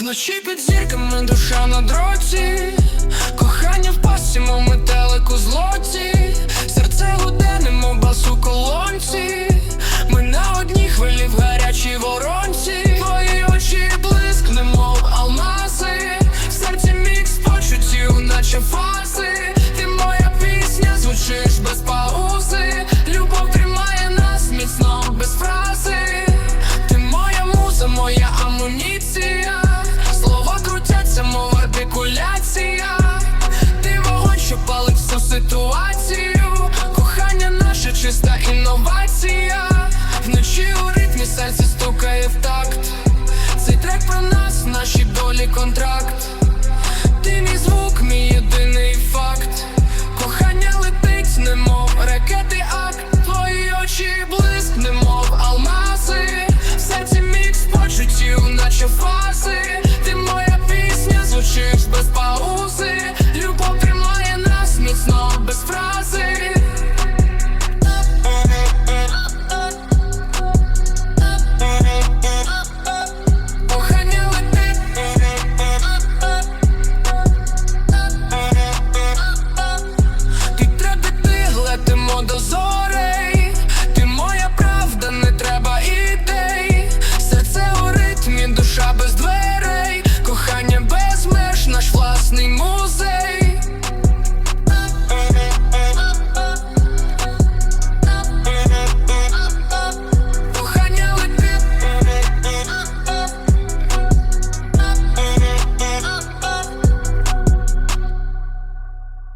Вночі під зірками душа на дроці, кохання в пасі, мов серце стукає в такт. Цей трек про нас, наші долі контракт.